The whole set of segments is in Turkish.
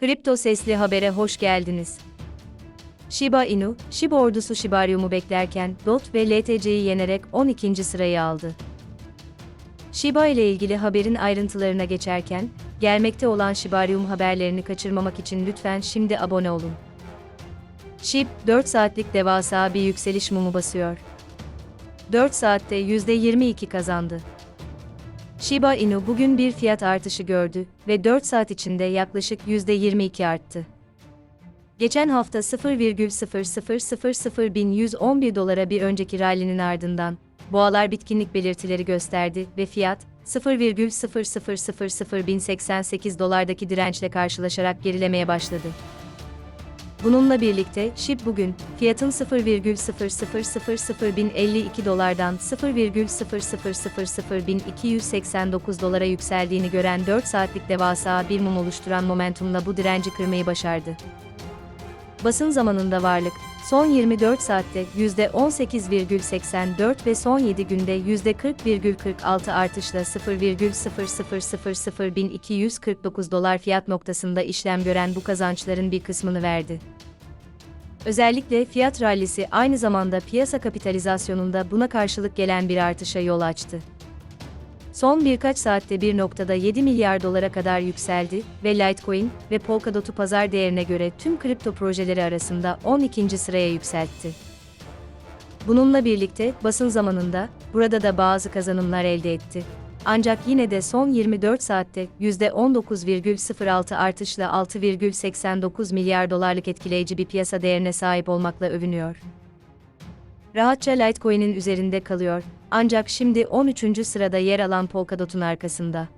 Kripto Sesli Haber'e hoş geldiniz. Shiba Inu, Shiba ordusu Shibarium'u beklerken DOT ve LTC'yi yenerek 12. sırayı aldı. Shiba ile ilgili haberin ayrıntılarına geçerken, gelmekte olan Shibarium haberlerini kaçırmamak için lütfen şimdi abone olun. SHIB, 4 saatlik devasa bir yükseliş mumu basıyor. 4 saatte %22 kazandı. Shiba Inu bugün bir fiyat artışı gördü ve 4 saat içinde yaklaşık %22 arttı. Geçen hafta 0,0000111 dolara bir önceki rallinin ardından boğalar bitkinlik belirtileri gösterdi ve fiyat 0,0001088 dolardaki dirençle karşılaşarak gerilemeye başladı. Bununla birlikte SHIB bugün fiyatın 0,0001052 dolardan 0,0001289 dolara yükseldiğini gören 4 saatlik devasa bir mum oluşturan momentumla bu direnci kırmayı başardı. Basın zamanında varlık, son 24 saatte %18,84 ve son 7 günde %40,46 artışla 0,0001249 dolar fiyat noktasında işlem gören bu kazançların bir kısmını verdi. Özellikle fiyat rallisi aynı zamanda piyasa kapitalizasyonunda buna karşılık gelen bir artışa yol açtı. Son birkaç saatte 1.7 milyar dolara kadar yükseldi ve Litecoin ve Polkadot'u pazar değerine göre tüm kripto projeleri arasında 12. sıraya yükseltti. Bununla birlikte basın zamanında burada da bazı kazanımlar elde etti. Ancak yine de son 24 saatte %19,06 artışla 6,89 milyar dolarlık etkileyici bir piyasa değerine sahip olmakla övünüyor. Rahatça Litecoin'in üzerinde kalıyor, ancak şimdi 13. sırada yer alan Polkadot'un arkasında.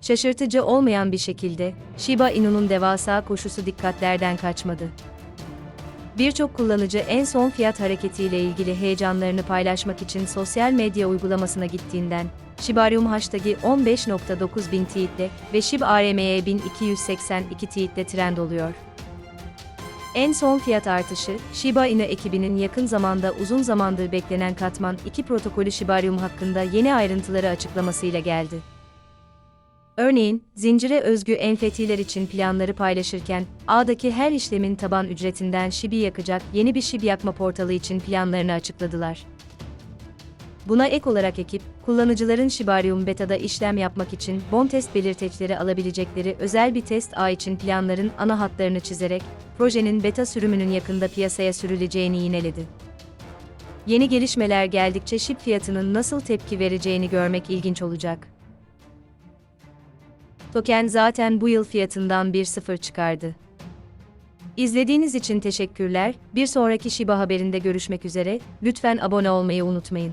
Şaşırtıcı olmayan bir şekilde, Shiba Inu'nun devasa koşusu dikkatlerden kaçmadı. Birçok kullanıcı en son fiyat hareketiyle ilgili heyecanlarını paylaşmak için sosyal medya uygulamasına gittiğinden, Shibarium hashtag'i 15.9 bin tweetle ve ShibRM'ye 1282 tweetle trend oluyor. En son fiyat artışı, Shiba Inu ekibinin yakın zamanda uzun zamandır beklenen Katman 2 protokolü Shibarium hakkında yeni ayrıntıları açıklamasıyla geldi. Örneğin, zincire özgü enfetiler için planları paylaşırken, ağdaki her işlemin taban ücretinden şibi yakacak yeni bir şibi yakma portalı için planlarını açıkladılar. Buna ek olarak ekip, kullanıcıların Shibarium Beta'da işlem yapmak için bon test belirteçleri alabilecekleri özel bir test ağ için planların ana hatlarını çizerek, projenin beta sürümünün yakında piyasaya sürüleceğini yineledi. Yeni gelişmeler geldikçe şip fiyatının nasıl tepki vereceğini görmek ilginç olacak. Token zaten bu yıl fiyatından bir sıfır çıkardı. İzlediğiniz için teşekkürler. Bir sonraki Shiba haberinde görüşmek üzere. Lütfen abone olmayı unutmayın.